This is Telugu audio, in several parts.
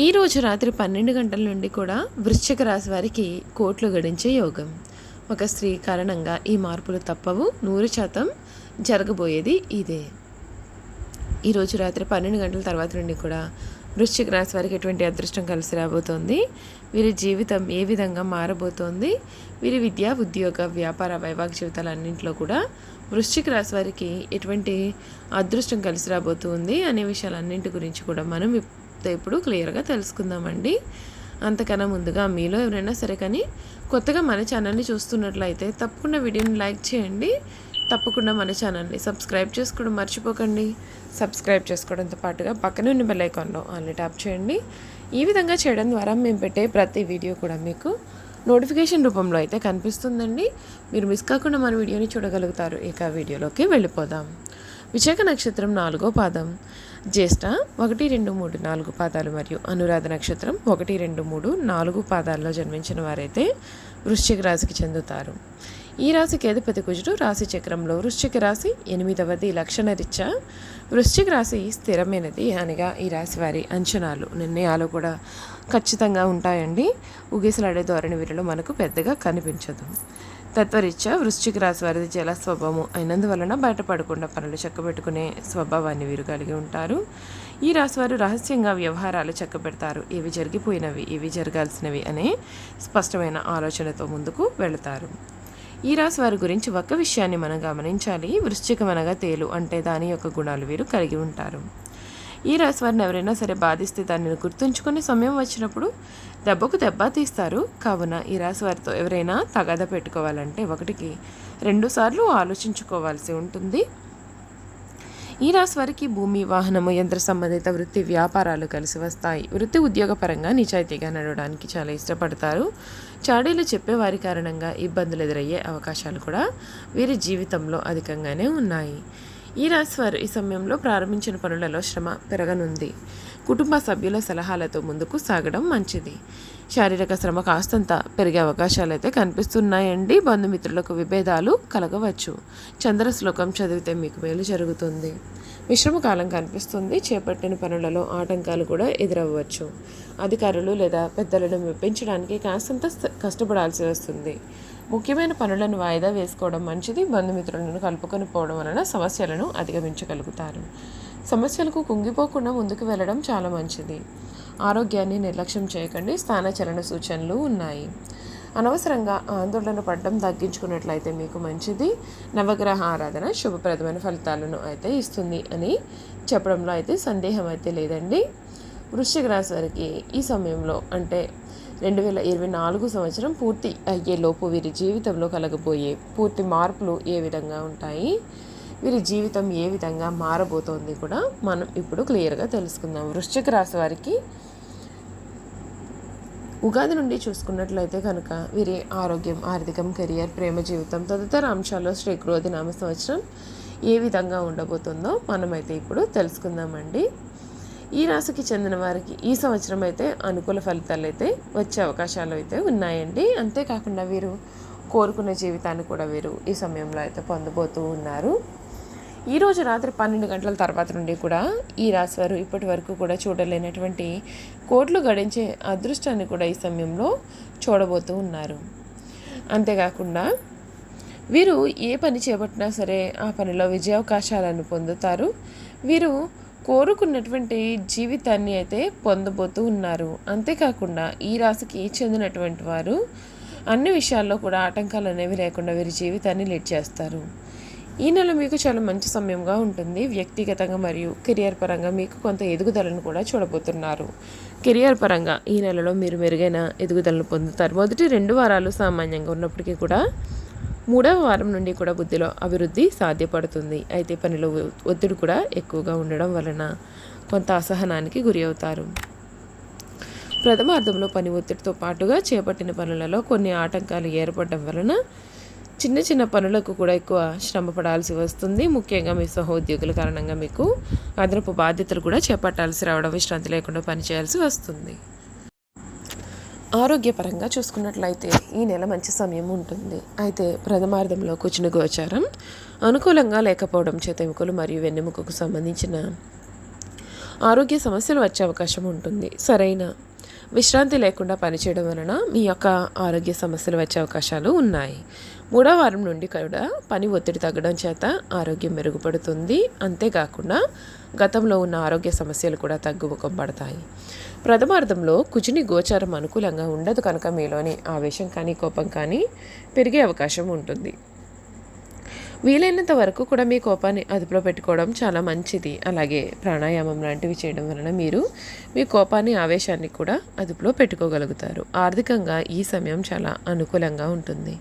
ఈరోజు రాత్రి పన్నెండు గంటల నుండి కూడా వృశ్చిక రాశి వారికి కోట్లు గడించే యోగం. ఒక స్త్రీ కారణంగా ఈ మార్పులు తప్పవు నూరు శాతం జరగబోయేది ఇదే. ఈరోజు రాత్రి పన్నెండు గంటల తర్వాత నుండి కూడా వృశ్చిక రాశి వారికి ఎటువంటి అదృష్టం కలిసి రాబోతోంది? వీరి జీవితం ఏ విధంగా మారబోతోంది? వీరి విద్య ఉద్యోగ వ్యాపార వైవాహిక జీవితాలన్నింటిలో కూడా వృశ్చిక రాశి వారికి ఎటువంటి అదృష్టం కలిసి రాబోతుంది అనే విషయాలన్నింటి గురించి కూడా మనం ఇప్- ఇప్పుడు క్లియర్గా తెలుసుకుందామండి. అంతకన్నా ముందుగా మీలో ఎవరైనా సరే కానీ కొత్తగా మన ఛానల్ని చూస్తున్నట్లయితే తప్పకుండా వీడియోని లైక్ చేయండి. తప్పకుండా మన ఛానల్ని సబ్స్క్రైబ్ చేసుకోవడం మర్చిపోకండి. సబ్స్క్రైబ్ చేసుకోవడంతో పాటుగా పక్కనే ఉన్న బెల్ ఐకాన్లో ఆన్లీ ట్యాప్ చేయండి. ఈ విధంగా చేయడం ద్వారా మేము పెట్టే ప్రతి వీడియో కూడా మీకు నోటిఫికేషన్ రూపంలో అయితే కనిపిస్తుందండి. మీరు మిస్ కాకుండా మన వీడియోని చూడగలుగుతారు. ఇక వీడియోలోకి వెళ్ళిపోదాం. విశాఖ నక్షత్రం నాలుగో పాదం. జ్యేష్ఠ ఒకటి రెండు మూడు నాలుగు పాదాలు మరియు అనురాధ నక్షత్రం ఒకటి రెండు మూడు నాలుగు పాదాల్లో జన్మించిన వారైతే వృశ్చిక రాశికి చెందుతారు. ఈ రాశికి అధిపతి కుజుడు రాశి చక్రంలో వృశ్చిక రాశి ఎనిమిదవది లక్షణ రీత్యా వృశ్చిక రాశి స్థిరమైనది అనగా ఈ రాశి వారి అంచనాలు. నిర్ణయాలు కూడా ఖచ్చితంగా ఉంటాయండి. ఊగిసలాడే ధోరణి వీరిలో మనకు పెద్దగా కనిపించదు. తత్వరీత్యా వృశ్చిక రాశి వారిది జల స్వభావం అయినందువలన బయటపడకుండా పనులు చక్కబెట్టుకునే స్వభావాన్ని వీరు కలిగి ఉంటారు. ఈ రాశి వారు రహస్యంగా వ్యవహారాలు చక్కబెడతారు. ఇవి జరిగిపోయినవి ఇవి జరగాల్సినవి అనే స్పష్టమైన ఆలోచనతో ముందుకు వెళతారు. ఈ రాశి వారి గురించి ఒక్క విషయాన్ని మనం గమనించాలి. వృశ్చికమనగా తేలు అంటే దాని యొక్క గుణాలు వీరు కలిగి ఉంటారు. ఈ రాశి వారిని ఎవరైనా సరే బాధిస్తే దానిని గుర్తుంచుకునే సమయం వచ్చినప్పుడు దెబ్బకు దెబ్బ తీస్తారు. కావున ఈ రాశి వారితో ఎవరైనా తగాద పెట్టుకోవాలంటే ఒకటికి రెండుసార్లు ఆలోచించుకోవాల్సి ఉంటుంది. ఈ రాశి వారికి భూమి వాహనము యంత్ర సంబంధిత వృత్తి వ్యాపారాలు కలిసి వస్తాయి. వృత్తి ఉద్యోగపరంగా నిజాయితీగా నడవడానికి చాలా ఇష్టపడతారు. చాడీలు చెప్పేవారి కారణంగా ఇబ్బందులు ఎదురయ్యే అవకాశాలు కూడా వీరి జీవితంలో అధికంగానే ఉన్నాయి. ఈ రాశి వారు ఈ సమయంలో ప్రారంభించిన పనులలో శ్రమ పెరగనుంది. కుటుంబ సభ్యుల సలహాలతో ముందుకు సాగడం మంచిది. శారీరక శ్రమ కాస్తంత పెరిగే అవకాశాలు అయితే కనిపిస్తున్నాయండి. బంధుమిత్రులకు విభేదాలు కలగవచ్చు. చంద్ర శ్లోకం చదివితే మీకు మేలు జరుగుతుంది. మిశ్రమ కాలం కనిపిస్తుంది. చేపట్టిన పనులలో ఆటంకాలు కూడా ఎదురవ్వచ్చు. అధికారులు లేదా పెద్దలను మెప్పించడానికి కాస్తంత కష్టపడాల్సి వస్తుంది. ముఖ్యమైన పనులను వాయిదా వేసుకోవడం మంచిది. బంధుమిత్రులను కలుపుకొని పోవడం వలన సమస్యలను అధిగమించగలుగుతారు. సమస్యలకు కుంగిపోకుండా ముందుకు వెళ్ళడం చాలా మంచిది. ఆరోగ్యాన్ని నిర్లక్ష్యం చేయకండి. స్థానచలన సూచనలు ఉన్నాయి. అనవసరంగా ఆందోళన పడడం తగ్గించుకున్నట్లయితే మీకు మంచిది. నవగ్రహ ఆరాధన శుభప్రదమైన ఫలితాలను అయితే ఇస్తుంది అని చెప్పడంలో అయితే సందేహం అయితే లేదండి. వృశ్చిక రాశి వారికి ఈ సమయంలో అంటే రెండు వేల ఇరవై నాలుగు సంవత్సరం పూర్తి అయ్యేలోపు వీరి జీవితంలో కలగబోయే పూర్తి మార్పులు ఏ విధంగా ఉంటాయి? వీరి జీవితం ఏ విధంగా మారబోతోంది కూడా మనం ఇప్పుడు క్లియర్గా తెలుసుకుందాం. వృశ్చిక రాశి వారికి ఉగాది నుండి చూసుకున్నట్లయితే కనుక వీరి ఆరోగ్యం ఆర్థికం కెరియర్ ప్రేమ జీవితం తదితర అంశాల్లో శ్రీ క్రోధి సంవత్సరం ఏ విధంగా ఉండబోతుందో మనమైతే ఇప్పుడు తెలుసుకుందామండి. ఈ రాశికి చెందిన వారికి ఈ సంవత్సరం అయితే అనుకూల ఫలితాలు అయితే వచ్చే అవకాశాలు అయితే ఉన్నాయండి. అంతేకాకుండా వీరు కోరుకున్న జీవితాన్ని కూడా వీరు ఈ సమయంలో అయితే పొందబోతూ ఉన్నారు. ఈరోజు రాత్రి పన్నెండు గంటల తర్వాత నుండి కూడా ఈ రాశి వారు ఇప్పటి వరకు కూడా చూడలేనటువంటి కోట్లు గడించే అదృష్టాన్ని కూడా ఈ సమయంలో చూడబోతూ ఉన్నారు. అంతేకాకుండా వీరు ఏ పని చేపట్టినా సరే ఆ పనిలో విజయావకాశాలను పొందుతారు. వీరు కోరుకున్నటువంటి జీవితాన్ని అయితే పొందబోతూ ఉన్నారు. అంతేకాకుండా ఈ రాశికి చెందినటువంటి వారు అన్ని విషయాల్లో కూడా ఆటంకాలు అనేవి లేకుండా వీరి జీవితాన్ని లీడ్ చేస్తారు. ఈ నెల మీకు చాలా మంచి సమయంగా ఉంటుంది. వ్యక్తిగతంగా మరియు కెరియర్ పరంగా మీకు కొంత ఎదుగుదలను కూడా చూడబోతున్నారు. కెరియర్ పరంగా ఈ నెలలో మీరు మెరుగైన ఎదుగుదలను పొందుతారు. మొదటి రెండు వారాలు సామాన్యంగా ఉన్నప్పటికీ కూడా మూడవ వారం నుండి కూడా బుద్ధిలో అభివృద్ధి సాధ్యపడుతుంది. అయితే పనిలో ఒత్తిడి కూడా ఎక్కువగా ఉండడం వలన కొంత అసహనానికి గురి అవుతారు. ప్రథమార్థంలో పని ఒత్తిడితో పాటుగా చేపట్టిన పనులలో కొన్ని ఆటంకాలు ఏర్పడడం వలన చిన్న చిన్న పనులకు కూడా ఎక్కువ శ్రమ పడాల్సి వస్తుంది. ముఖ్యంగా మీ సహోద్యోగుల కారణంగా మీకు అదనపు బాధ్యతలు కూడా చేపట్టాల్సి రావడం విశ్రాంతి లేకుండా పనిచేయాల్సి వస్తుంది. ఆరోగ్యపరంగా చూసుకున్నట్లయితే ఈ నెల మంచి సమయం ఉంటుంది. అయితే ప్రథమార్థంలో కూర్చుని గోచారం అనుకూలంగా లేకపోవడం చేత ఎముకలు మరియు వెన్నెముకకు సంబంధించిన ఆరోగ్య సమస్యలు వచ్చే అవకాశం ఉంటుంది. సరైన విశ్రాంతి లేకుండా పనిచేయడం వలన మీ యొక్క ఆరోగ్య సమస్యలు వచ్చే అవకాశాలు ఉన్నాయి. మూడో వారం నుండి కూడా పని ఒత్తిడి తగ్గడం చేత ఆరోగ్యం మెరుగుపడుతుంది. అంతేకాకుండా గతంలో ఉన్న ఆరోగ్య సమస్యలు కూడా తగ్గుముఖం పడతాయి. ప్రథమార్థంలో కుజుని గోచారం అనుకూలంగా ఉండదు కనుక మీలోని ఆవేశం కానీ కోపం కానీ పెరిగే అవకాశం ఉంటుంది. వీలైనంత వరకు కూడా మీ కోపాన్ని అదుపులో పెట్టుకోవడం చాలా మంచిది. అలాగే ప్రాణాయామం లాంటివి చేయడం వలన మీరు మీ కోపాన్ని ఆవేశాన్ని కూడా అదుపులో పెట్టుకోగలుగుతారు. ఆర్థికంగా ఈ సమయం చాలా అనుకూలంగా ఉంటుంది.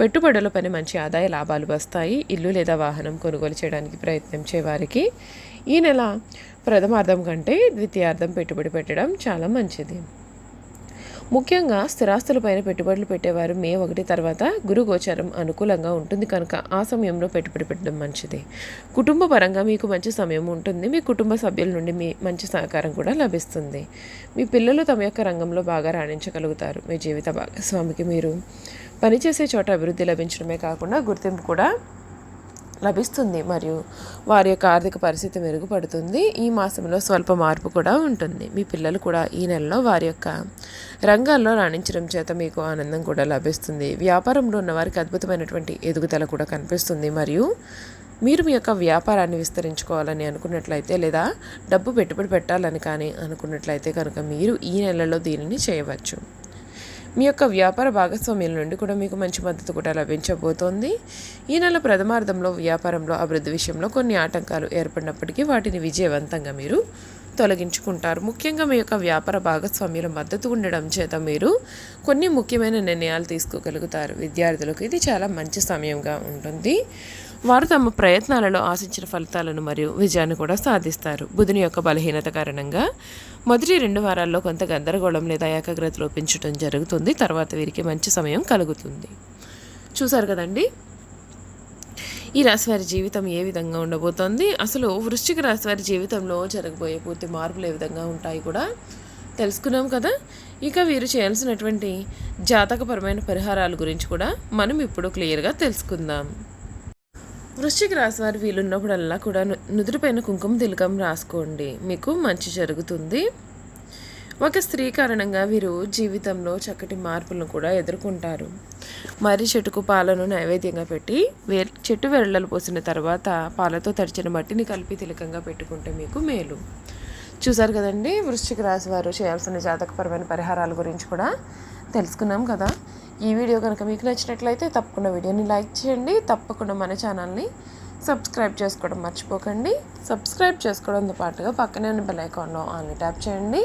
పెట్టుబడుల పని మంచి ఆదాయ లాభాలు వస్తాయి. ఇల్లు లేదా వాహనం కొనుగోలు చేయడానికి ప్రయత్నించే వారికి ఈ నెల ప్రథమార్థం కంటే ద్వితీయార్థం పెట్టుబడి పెట్టడం చాలా మంచిది. ముఖ్యంగా స్థిరాస్తులపైన పెట్టుబడులు పెట్టేవారు మే ఒకటి తర్వాత గురు గోచరం అనుకూలంగా ఉంటుంది కనుక ఆ సమయంలో పెట్టుబడి పెట్టడం మంచిది. కుటుంబ పరంగా మీకు మంచి సమయం ఉంటుంది. మీ కుటుంబ సభ్యుల నుండి మీ మంచి సహకారం కూడా లభిస్తుంది. మీ పిల్లలు తమ యొక్క రంగంలో బాగా రాణించగలుగుతారు. మీ జీవిత భాగస్వామికి మీరు పనిచేసే చోట అభివృద్ధి లభించడమే కాకుండా గుర్తింపు కూడా లభిస్తుంది. మరియు వారి యొక్క ఆర్థిక పరిస్థితి మెరుగుపడుతుంది. ఈ మాసంలో స్వల్ప మార్పు కూడా ఉంటుంది. మీ పిల్లలు కూడా ఈ నెలలో వారి యొక్క రంగాల్లో రాణించడం చేత మీకు ఆనందం కూడా లభిస్తుంది. వ్యాపారంలో ఉన్న వారికి అద్భుతమైనటువంటి ఎదుగుదల కూడా కనిపిస్తుంది. మరియు మీరు మీ యొక్క వ్యాపారాన్ని విస్తరించుకోవాలని అనుకున్నట్లయితే లేదా డబ్బు పెట్టుబడి పెట్టాలని కానీ అనుకున్నట్లయితే కనుక మీరు ఈ నెలలో దీనిని చేయవచ్చు. మీ యొక్క వ్యాపార భాగస్వామ్యుల నుండి కూడా మీకు మంచి మద్దతు కూడా లభించబోతోంది. ఈ నెల ప్రథమార్థంలో వ్యాపారంలో అభివృద్ధి విషయంలో కొన్ని ఆటంకాలు ఏర్పడినప్పటికీ వాటిని విజయవంతంగా మీరు తొలగించుకుంటారు. ముఖ్యంగా మీ యొక్క వ్యాపార భాగస్వామ్యుల మద్దతు ఉండడం చేత మీరు కొన్ని ముఖ్యమైన నిర్ణయాలు తీసుకోగలుగుతారు. విద్యార్థులకు ఇది చాలా మంచి సమయంగా ఉంటుంది. వారు తమ ప్రయత్నాలలో ఆశించిన ఫలితాలను మరియు విజయాన్ని కూడా సాధిస్తారు. బుధుని యొక్క బలహీనత కారణంగా మొదటి రెండు వారాల్లో కొంత గందరగోళం లేదా ఏకాగ్రత లోపించడం జరుగుతుంది. తర్వాత వీరికి మంచి సమయం కలుగుతుంది. చూసారు కదండి? ఈ రాశి వారి జీవితం ఏ విధంగా ఉండబోతోంది? అసలు వృశ్చిక రాశి వారి జీవితంలో జరగబోయే పూర్తి మార్పులు ఏ విధంగా ఉంటాయి కూడా తెలుసుకున్నాం కదా? ఇక వీరు చేయాల్సినటువంటి జాతకపరమైన పరిహారాల గురించి కూడా మనం ఇప్పుడు క్లియర్గా తెలుసుకుందాం. వృశ్చిక రాశి వారు వీలున్నప్పుడల్లా కూడా నుదుటిపైన కుంకుమ తిలకం రాసుకోండి. మీకు మంచి జరుగుతుంది. ఒక స్త్రీ కారణంగా వీరు జీవితంలో చక్కటి మార్పులను కూడా ఎదుర్కొంటారు. మర్రి చెట్టుకు పాలను నైవేద్యంగా పెట్టి వే చెట్టు వెరళ్ళలు పోసిన తర్వాత పాలతో తడిచిన మట్టిని కలిపి తిలకంగా పెట్టుకుంటే మీకు మేలు. చూసారు కదండి వృశ్చిక రాశి వారు చేయాల్సిన జాతకపరమైన పరిహారాల గురించి కూడా తెలుసుకున్నాం కదా. ఈ వీడియో కనుక మీకు నచ్చినట్లయితే తప్పకుండా వీడియోని లైక్ చేయండి. తప్పకుండా మన ఛానల్ని సబ్స్క్రైబ్ చేసుకోవడం మర్చిపోకండి. సబ్స్క్రైబ్ చేసుకోవడంతో పాటుగా పక్కనే ఉన్న బెల్ ఐకాన్లో ఆన్లీ ట్యాప్ చేయండి.